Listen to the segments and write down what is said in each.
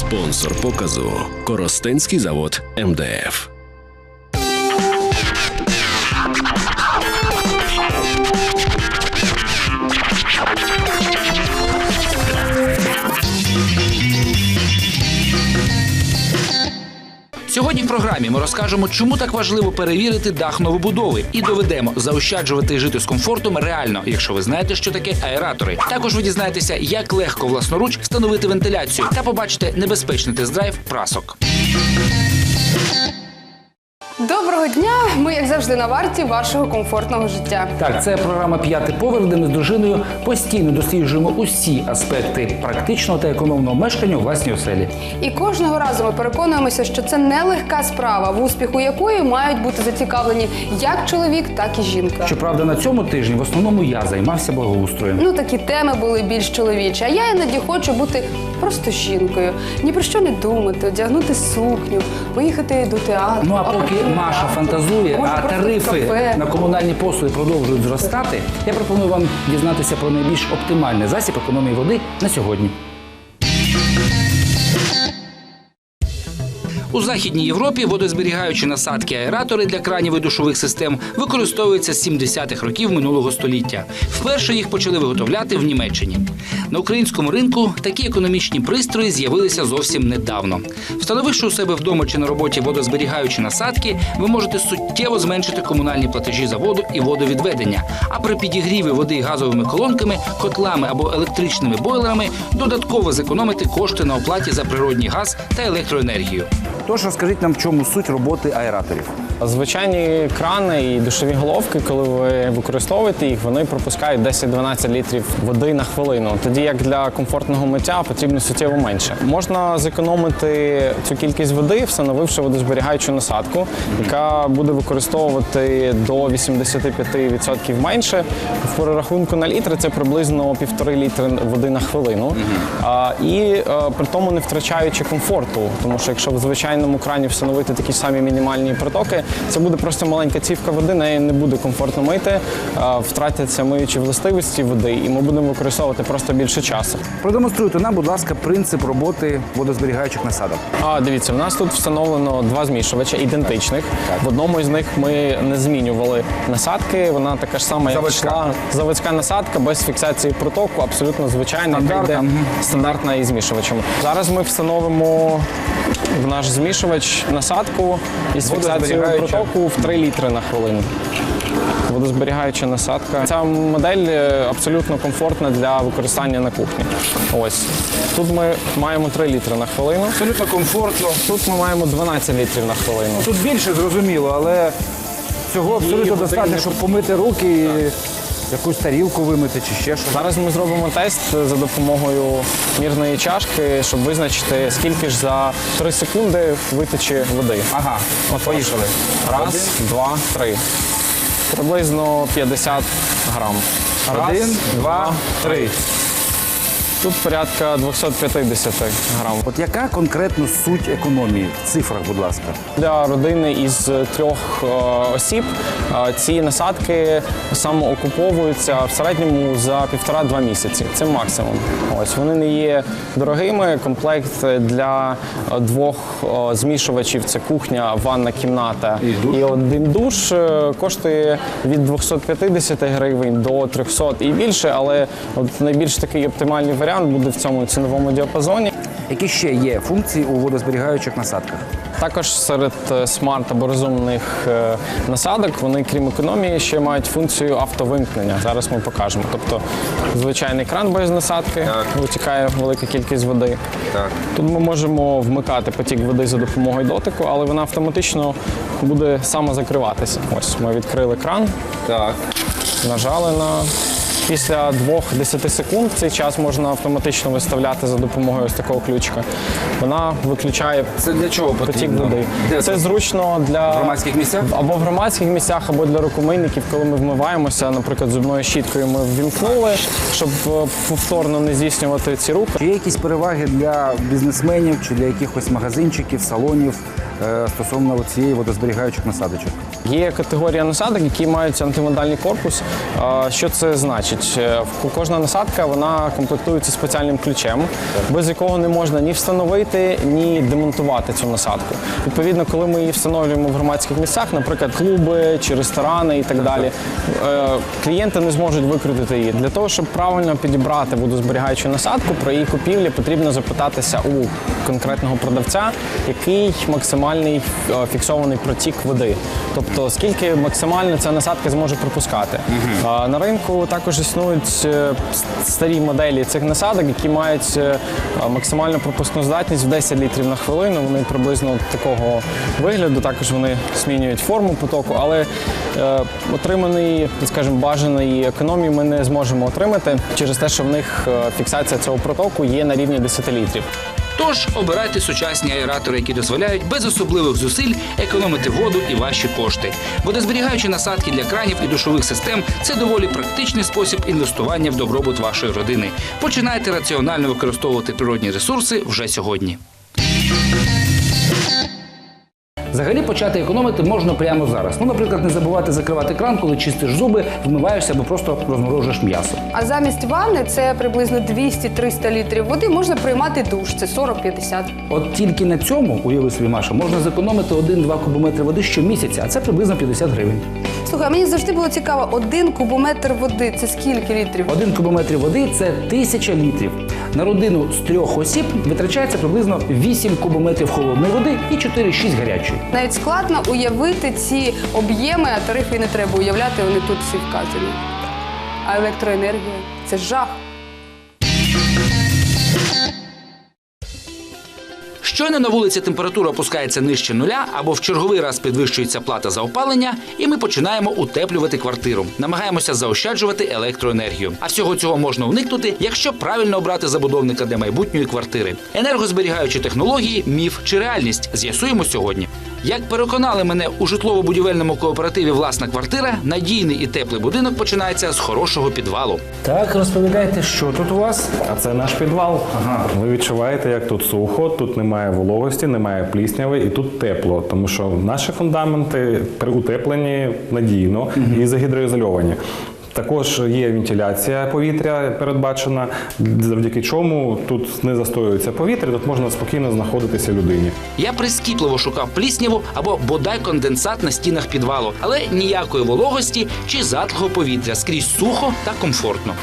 Спонсор показу Коростенський завод МДФ. Програмі ми розкажемо, чому так важливо перевірити дах новобудови і доведемо заощаджувати жити з комфортом реально, якщо ви знаєте, що таке аератори. Також ви дізнаєтеся, як легко власноруч встановити вентиляцію та побачите небезпечний тест-драйв прасок. Доброго дня! Ми, як завжди, на варті вашого комфортного життя. Так, це програма П'ятий поверх, де ми з дружиною постійно досліджуємо усі аспекти практичного та економного мешкання у власній оселі. І кожного разу ми переконуємося, що це нелегка справа, в успіху якої мають бути зацікавлені як чоловік, так і жінка. Щоправда, на цьому тижні в основному я займався благоустроєм. Ну, такі теми були більш чоловічі. А я іноді хочу бути просто жінкою. Ні про що не думати, одягнути сукню, поїхати до театру. Ну а поки Маша фантазує, а тарифи на комунальні послуги продовжують зростати, я пропоную вам дізнатися про найбільш оптимальний засіб економії води на сьогодні. У Західній Європі водозберігаючі насадки аератори для кранів і душових систем використовуються з 70-х років минулого століття. Вперше їх почали виготовляти в Німеччині. На українському ринку такі економічні пристрої з'явилися зовсім недавно. Встановивши у себе вдома чи на роботі водозберігаючі насадки, ви можете суттєво зменшити комунальні платежі за воду і водовідведення. А при підігріві води газовими колонками, котлами або електричними бойлерами додатково зекономити кошти на оплаті за природній газ та електроенергію. Тож розкажіть нам, в чому суть роботи аераторів. Звичайні крани і душові головки, коли ви використовуєте їх, вони пропускають 10-12 літрів води на хвилину. Тоді як для комфортного миття потрібно суттєво менше. Можна зекономити цю кількість води, встановивши водозберігаючу насадку, яка буде використовувати до 85% менше. В перерахунку на літри це приблизно півтори літри води на хвилину. І е, при тому не втрачаючи комфорту, тому що якщо в звичайному крані встановити такі самі мінімальні протоки, це буде просто маленька цівка води, нею не буде комфортно мити, втратяться миючі властивості води, і ми будемо використовувати просто більше часу. Продемонструйте нам, будь ласка, принцип роботи водозберігаючих насадок. А дивіться, в нас тут встановлено два змішувача ідентичних. В одному із них ми не змінювали насадки. Вона така ж сама, як Заводська. йшла. заводська насадка без фіксації протоку, абсолютно звичайна, яка Стандартна, йде мгм. стандартна із змішувачем. Зараз ми встановимо в наш змішувач насадку із фіксацією Водозберігаюча. протоку в 3 літри на хвилину. Водозберігаюча насадка. Ця модель е, абсолютно комфортна для використання на кухні. Ось тут ми маємо 3 літри на хвилину. Абсолютно комфортно. Тут ми маємо 12 літрів на хвилину. Тут більше зрозуміло, але цього абсолютно достатньо, щоб помити руки і якусь тарілку вимити чи ще щось. Зараз ми зробимо тест за допомогою мірної чашки, щоб визначити, скільки ж за 3 секунди витече води. Ага, от поїхали. Раз, два, три. Приблизно 50 грам. Раз, Один, два, три. Тут порядка 250 грам. От яка конкретно суть економії? В цифрах, будь ласка. Для родини із трьох е, осіб е, ці насадки самоокуповуються в середньому за півтора-два місяці. Це максимум. Ось вони не є дорогими. Комплект для двох е, змішувачів це кухня, ванна кімната І душ. і один душ коштує від 250 гривень до 300 і більше, але от найбільш такий оптимальний варіант буде в цьому ціновому діапазоні. Які ще є функції у водозберігаючих насадках? Також серед е, смарт або розумних е, насадок вони, крім економії, ще мають функцію автовимкнення. Зараз ми покажемо. Тобто звичайний кран без насадки, витікає велика кількість води. Тут ми можемо вмикати потік води за допомогою дотику, але вона автоматично буде самозакриватися. Ось ми відкрили кран, Так. нажали на. Після 2-10 секунд цей час можна автоматично виставляти за допомогою ось такого ключика. Вона виключає Це для чого потік потрібно? води. Де Це зручно для В громадських місцях? або в громадських місцях, або для рукомийників, коли ми вмиваємося, наприклад, зубною щіткою ми ввімкнули, щоб е, повторно не здійснювати ці рухи. Чи є якісь переваги для бізнесменів чи для якихось магазинчиків, салонів е, стосовно цієї водозберігаючих насадочок? Є категорія насадок, які мають антимодальний корпус. А, Що це значить? Існують. Е, Кожна насадка вона комплектується спеціальним ключем, без якого не можна ні встановити, ні демонтувати цю насадку. Відповідно, коли ми її встановлюємо в громадських місцях, наприклад, клуби чи ресторани і так далі, е, клієнти не зможуть викрутити її. Для того, щоб правильно підібрати водозберігаючу насадку, про її купівлі потрібно запитатися у конкретного продавця, який максимальний е, фіксований протік води. Тобто, скільки максимально ця насадка зможе пропускати. На ринку також існують е, старі моделі цих насадок, які мають е, максимальну пропускну здатність в 10 літрів на хвилину. Вони приблизно такого вигляду. Також вони змінюють форму потоку, але е, отриманий, скажімо, бажаної економії ми не зможемо отримати через те, що в них фіксація цього протоку є на рівні 10 літрів. Тож обирайте сучасні аератори, які дозволяють без особливих зусиль економити воду і ваші кошти. Водозберігаючі насадки для кранів і душових систем це доволі практичний спосіб інвестування в добробут вашої родини. Починайте раціонально використовувати природні ресурси вже сьогодні. Взагалі почати економити можна прямо зараз. Ну, наприклад, не забувати закривати кран, коли чистиш зуби, вмиваєшся або просто розморожуєш м'ясо. А замість ванни це приблизно 200-300 літрів води. Можна приймати душ. Це 40-50. От тільки на цьому, уяви собі, Маша, можна зекономити 1-2 кубометри води щомісяця, а це приблизно 50 гривень. Слухай, а мені завжди було цікаво, один кубометр води це скільки літрів? Один кубометр води це тисяча літрів. На родину з трьох осіб витрачається приблизно 8 кубометрів холодної води і 4-6 гарячої. Навіть складно уявити ці об'єми, а тарифи не треба уявляти, вони тут всі вказані. А електроенергія це жах. Щойно на вулиці температура опускається нижче нуля або в черговий раз підвищується плата за опалення, і ми починаємо утеплювати квартиру. Намагаємося заощаджувати електроенергію. А всього цього можна уникнути, якщо правильно обрати забудовника для майбутньої квартири. Енергозберігаючі технології, міф чи реальність з'ясуємо сьогодні. Як переконали мене у житлово-будівельному кооперативі власна квартира, надійний і теплий будинок починається з хорошого підвалу. Так, розповідайте, що тут у вас? А це наш підвал. Ви відчуваєте, як тут сухо, тут немає вологості, немає плісняви і тут тепло, тому що наші фундаменти при утепленні надійно і загідроізольовані. Також є вентиляція повітря передбачена, завдяки чому тут не застоюється повітря, тут можна спокійно знаходитися людині. Я прискіпливо шукав плісняву або бодай конденсат на стінах підвалу, але ніякої вологості чи затлого повітря скрізь сухо та комфортно.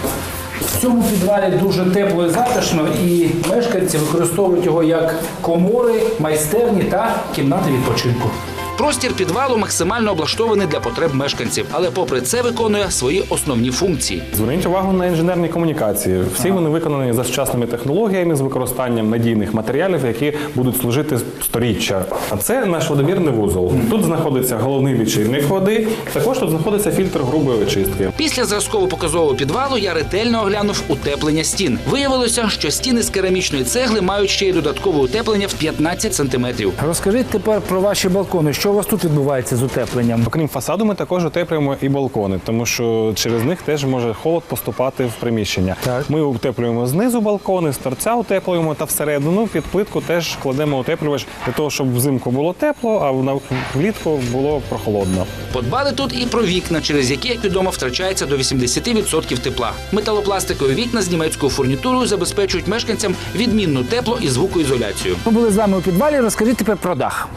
В цьому підвалі дуже тепло і затишно, і мешканці використовують його як комори, майстерні та кімнати відпочинку. Простір підвалу максимально облаштований для потреб мешканців, але попри це виконує свої основні функції. Зверніть увагу на інженерні комунікації. Всі вони виконані за сучасними технологіями з використанням надійних матеріалів, які будуть служити сторіччя. А це наш водомірний вузол. Тут знаходиться головний лічильник води. Також тут знаходиться фільтр грубої очистки. Після зразково-показового підвалу я ретельно оглянув утеплення стін. Виявилося, що стіни з керамічної цегли мають ще й додаткове утеплення в 15 сантиметрів. Розкажіть тепер про ваші балкони. Що у вас тут відбувається з утепленням? Окрім фасаду, ми також утеплюємо і балкони, тому що через них теж може холод поступати в приміщення. Так. Ми утеплюємо знизу балкони, з торця утеплюємо та всередину під плитку теж кладемо утеплювач для того, щоб взимку було тепло, а в- влітку було прохолодно. Подбали тут і про вікна, через які, як відомо, втрачається до 80% тепла. Металопластикові вікна з німецькою фурнітурою забезпечують мешканцям відмінну тепло і звукоізоляцію. Ми були з вами у підвалі. Розкажіть тепер про дах.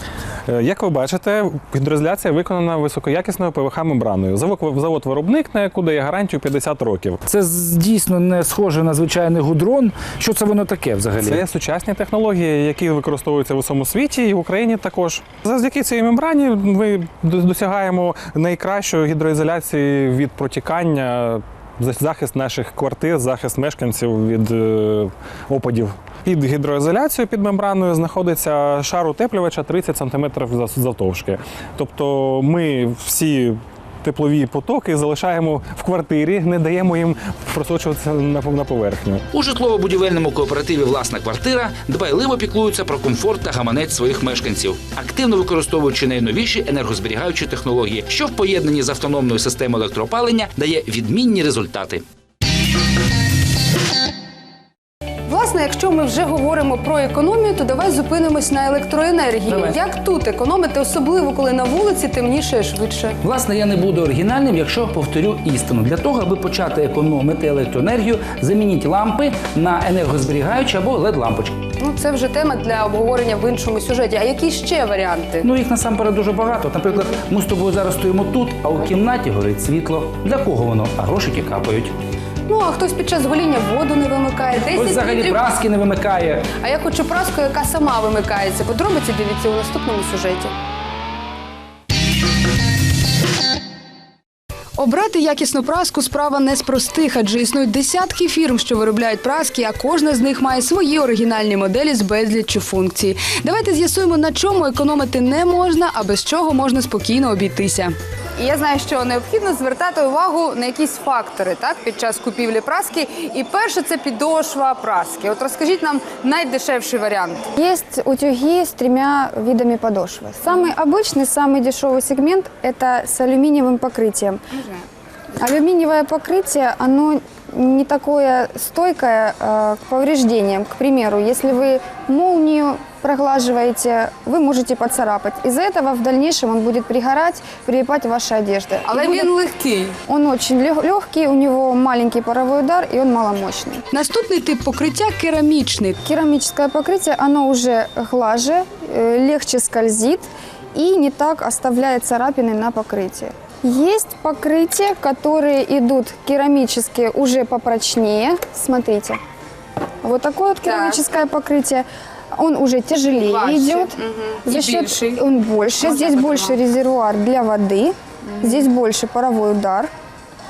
Е, Як ви бачите, гідроізоляція виконана високоякісною ПВХ-мембраною. Завод- Завод-виробник, на яку дає гарантію 50 років. Це дійсно не схоже на звичайний гудрон. Що це воно таке взагалі? Це сучасні технології, які використовуються в усьому світі і в Україні також. Завдяки цій мембрані ми досягаємо найкращої гідроізоляції від протікання, за- захист наших квартир, захист мешканців від е, опадів. Під гідроізоляцією під мембраною знаходиться шар утеплювача 30 см завтовшки. Тобто ми всі теплові потоки залишаємо в квартирі, не даємо їм просочуватися на поверхню. У житлово-будівельному кооперативі Власна квартира дбайливо піклуються про комфорт та гаманець своїх мешканців, активно використовуючи найновіші енергозберігаючі технології, що в поєднанні з автономною системою електроопалення дає відмінні результати. Власне, якщо ми вже говоримо про економію, то давай зупинимось на електроенергії. Давай. Як тут економити, особливо коли на вулиці темніше швидше? Власне, я не буду оригінальним, якщо повторю істину. Для того, аби почати економити електроенергію, замініть лампи на енергозберігаючі або led лампочки Ну це вже тема для обговорення в іншому сюжеті. А які ще варіанти? Ну їх насамперед дуже багато. Наприклад, ми з тобою зараз стоїмо тут, а у кімнаті горить світло. Для кого воно? А грошики капають. Ну а хтось під час гоління воду не вимикає, 10 Ось взагалі літрів. праски не вимикає. А я хочу праску, яка сама вимикається. Подробиці дивіться у наступному сюжеті. Обрати якісну праску справа не з простих, адже існують десятки фірм, що виробляють праски, а кожна з них має свої оригінальні моделі з безліччю функцій. Давайте з'ясуємо, на чому економити не можна, а без чого можна спокійно обійтися. І я знаю, що необхідно звертати увагу на якісь фактори так під час купівлі праски. І перше це підошва праски. От розкажіть нам найдешевший вариант. Есть утюги с тремя видами подошвы. Самый обычный, самый дешевый сегмент – это с алюминиевым покрытием. Алюминиевое покрытие, оно не такое стойкое э, к повреждениям. К примеру, если вы молнию проглаживаете, вы можете поцарапать. Из-за этого в дальнейшем он будет пригорать, прилипать к вашей одежде. Але И будет- він легкий. Он очень легкий, у него маленький паровой удар, и он маломощный. Наступний тип покриття керамічний. Керамическое покрытие, оно уже глаже, э, легче скользит и не так оставляет царапины на покрытии. Есть покрытия, которые идут керамические уже попрочнее. Смотрите. Вот такое вот керамическое покрытие. Он уже тяжелее Важче, идет. мгм. За И счет більший. он больше. Можно Здесь я больше потримаю? резервуар для воды. Здесь больше паровой удар.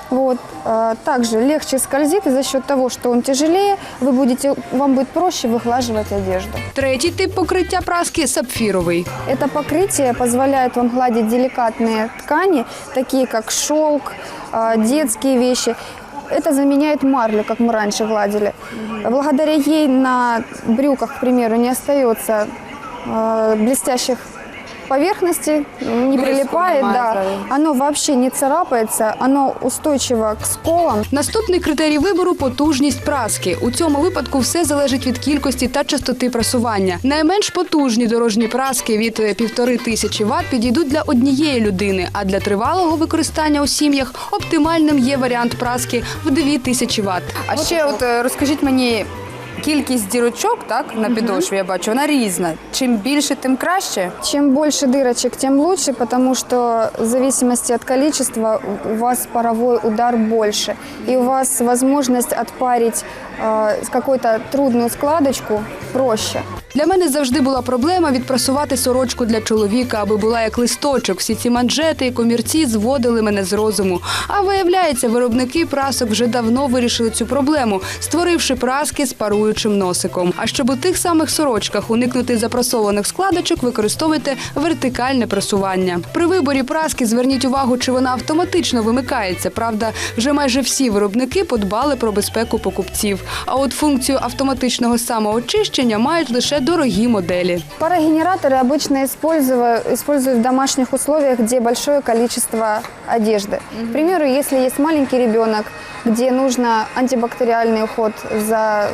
Вот. а, Также легче скользит, и за счет того, что он тяжелее, вы будете, вам будет проще выглаживать одежду. Третій тип покриття праски сапфіровий. Это покрытие позволяет вам гладить деликатные ткани, такие как шелк, а, детские вещи. Это заменяет марлю, как мы раньше гладили. Благодаря ей на брюках, к примеру, не остается а, блестящих поверхностей, не прилипает, немає да. Оно вообще не царапается, оно устойчиво к сколам. Наступний критерій вибору потужність праски. У цьому випадку все залежить від кількості та частоти прасування. Найменш потужні дорожні праски від півтори тисячі ват підійдуть для однієї людини. А для тривалого використання у сім'ях оптимальним є варіант праски в 2000 ват. А ще от е, розкажіть мені. Кількість дірочок, так на підошві я бачу, вона різна. Чим більше, тим краще. Чем больше дырочек, тем лучше, потому что в зависимости от количества у вас паровой удар больше. И у вас возможность отпарить э, какую-то трудную складочку проще. Для мене завжди була проблема відпрасувати сорочку для чоловіка, аби була як листочок. Всі ці манжети і комірці зводили мене з розуму. А виявляється, виробники прасок вже давно вирішили цю проблему, створивши праски з паруючим носиком. А щоб у тих самих сорочках уникнути запрасованих складочок, використовуйте вертикальне прасування. При виборі праски зверніть увагу, чи вона автоматично вимикається. Правда, вже майже всі виробники подбали про безпеку покупців. А от функцію автоматичного самоочищення мають лише дорогі моделі. Парогенераторы обычно используют, используют в домашних условиях, где большое количество одежды. К примеру, если есть маленький ребенок, где нужно антибактериальный уход за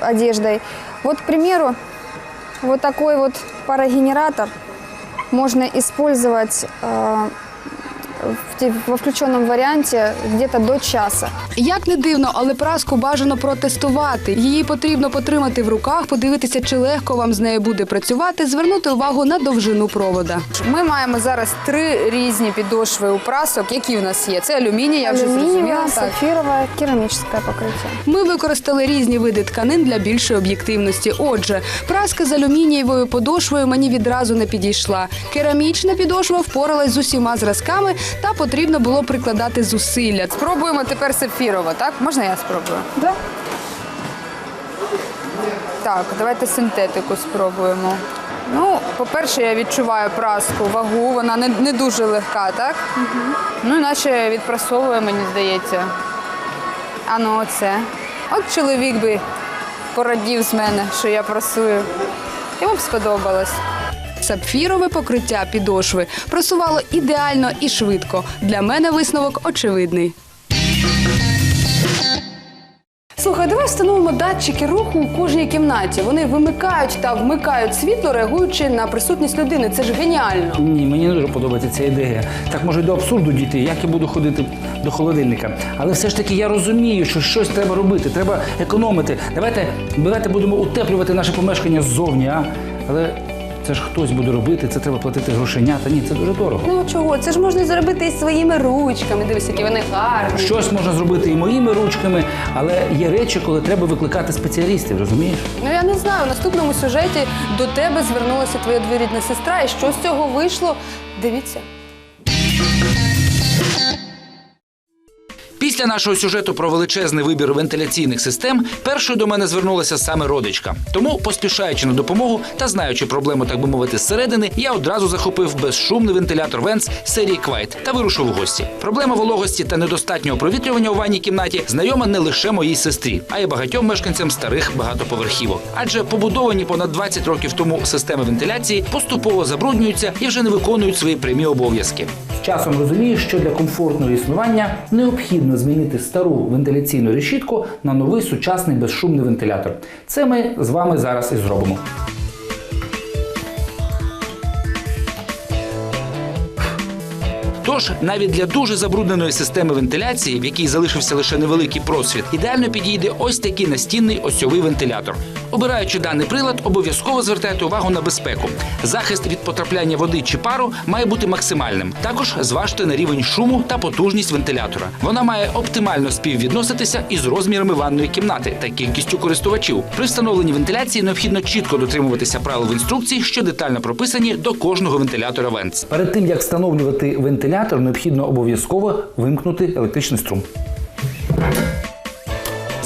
одеждой. Вот, к примеру, вот такой вот парогенератор можно использовать э, в те- во включенном варианте где-то до часа. Як не дивно, але праску бажано протестувати. Її потрібно потримати в руках, подивитися, чи легко вам з нею буде працювати, звернути увагу на довжину провода. Ми маємо зараз три різні підошви у прасок. Які в нас є? Це алюміній, я вже зрозуміла. Сапфировое, керамическое покрытие. Ми використали різні види тканин для більшої об'єктивності. Отже, праска з алюмінієвою подошвою мені відразу не підійшла. Керамічна підошва впоралась з усіма зразками, та потрібно було прикладати зусилля. Спробуємо тепер сапфірово, так? Можна я спробую? Да. Так, давайте синтетику спробуємо. Ну, по-перше, я відчуваю праску, вагу, вона не, не дуже легка, так? Угу. Ну, наче відпрасовує, мені здається. А ну оце. От чоловік би порадів з мене, що я прасую. Йому б сподобалось. Сапфірове покриття підошви просувало ідеально і швидко. Для мене висновок очевидний. Слухай, давай встановимо датчики руху у кожній кімнаті. Вони вимикають та вмикають світло, реагуючи на присутність людини. Це ж геніально. Ні, мені не дуже подобається ця ідея. Так може до абсурду дійти, як я буду ходити до холодильника. Але все ж таки я розумію, що щось треба робити, треба економити. Давайте, давайте будемо утеплювати наше помешкання ззовні, а? Але це ж хтось буде робити, це треба платити грошенята. Ні, це дуже дорого. Ну чого? Це ж можна зробити і своїми ручками. Дивись, які вони гарні. Щось можна зробити і моїми ручками, але є речі, коли треба викликати спеціалістів, розумієш? Ну я не знаю. У наступному сюжеті до тебе звернулася твоя двірідна сестра, і що з цього вийшло? Дивіться. Після нашого сюжету про величезний вибір вентиляційних систем першою до мене звернулася саме родичка. Тому, поспішаючи на допомогу та знаючи проблему, так би мовити, зсередини, я одразу захопив безшумний вентилятор Венц серії Квайт та вирушив у гості. Проблема вологості та недостатнього провітрювання у ванній кімнаті знайома не лише моїй сестрі, а й багатьом мешканцям старих багатоповерхівок. Адже побудовані понад 20 років тому системи вентиляції поступово забруднюються і вже не виконують свої прямі обов'язки. Часом розумієш, що для комфортного існування необхідно змінити стару вентиляційну решітку на новий сучасний безшумний вентилятор. Це ми з вами зараз і зробимо. Тож навіть для дуже забрудненої системи вентиляції, в якій залишився лише невеликий просвіт, ідеально підійде ось такий настінний осьовий вентилятор. Обираючи даний прилад, обов'язково звертайте увагу на безпеку. Захист від потрапляння води чи пару має бути максимальним. Також зважте на рівень шуму та потужність вентилятора. Вона має оптимально співвідноситися із розмірами ванної кімнати та кількістю користувачів. При встановленні вентиляції необхідно чітко дотримуватися правил в інструкції, що детально прописані до кожного вентилятора Венц. Перед тим як встановлювати вентилятор, необхідно обов'язково вимкнути електричний струм.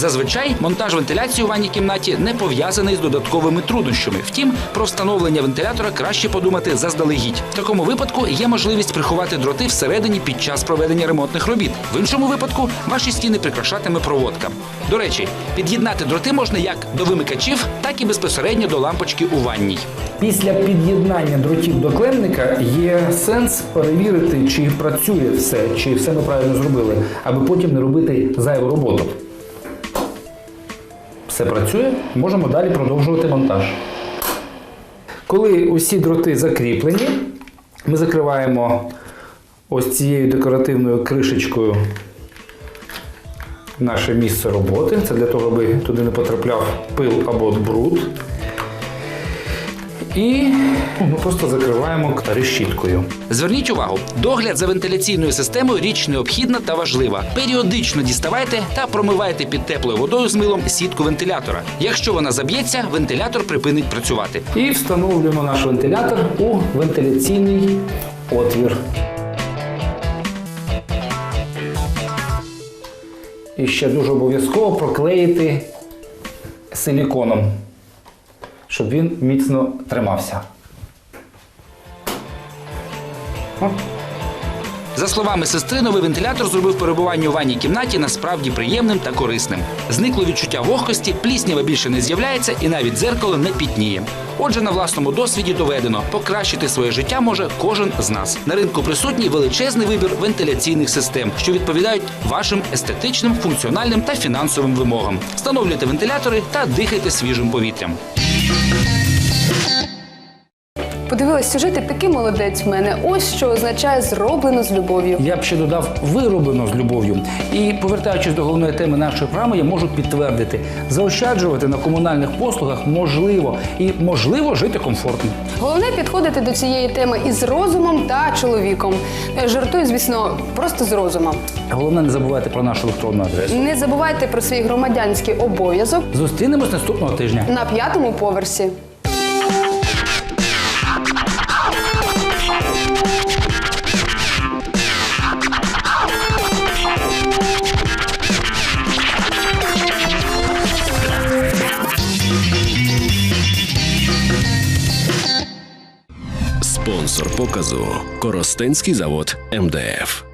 Зазвичай монтаж вентиляції у ванній кімнаті не пов'язаний з додатковими труднощами. Втім, про встановлення вентилятора краще подумати заздалегідь. В такому випадку є можливість приховати дроти всередині під час проведення ремонтних робіт. В іншому випадку ваші стіни прикрашатиме проводка. До речі, під'єднати дроти можна як до вимикачів, так і безпосередньо до лампочки у ванній. Після під'єднання дротів до клемника є сенс перевірити, чи працює все, чи все ми правильно зробили, аби потім не робити зайву роботу. Все працює, можемо далі продовжувати монтаж. Коли усі дроти закріплені, ми закриваємо ось цією декоративною кришечкою наше місце роботи. Це для того, аби туди не потрапляв пил або бруд. І ми просто закриваємо решіткою. Зверніть увагу, догляд за вентиляційною системою річ необхідна та важлива. Періодично діставайте та промивайте під теплою водою з милом сітку вентилятора. Якщо вона заб'ється, вентилятор припинить працювати. І встановлюємо наш вентилятор у вентиляційний отвір. І ще дуже обов'язково проклеїти силіконом, щоб він міцно тримався. О. За словами сестри, новий вентилятор зробив перебування у ванній кімнаті насправді приємним та корисним. Зникло відчуття вогкості, пліснява більше не з'являється і навіть дзеркало не пітніє. Отже, на власному досвіді доведено, покращити своє життя може кожен з нас. На ринку присутній величезний вибір вентиляційних систем, що відповідають вашим естетичним, функціональним та фінансовим вимогам. Встановлюйте вентилятори та дихайте свіжим повітрям. Подивилась сюжет, і такий молодець в мене. Ось що означає зроблено з любов'ю. Я б ще додав вироблено з любов'ю. І повертаючись до головної теми нашої програми, я можу підтвердити, заощаджувати на комунальних послугах можливо і можливо жити комфортно. Головне підходити до цієї теми із розумом та чоловіком. Жартую, звісно, просто з розумом. Головне, не забувайте про нашу електронну адресу. Не забувайте про свій громадянський обов'язок Зустрінемось наступного тижня. на п'ятому поверсі. Показу Коростенський завод МДФ.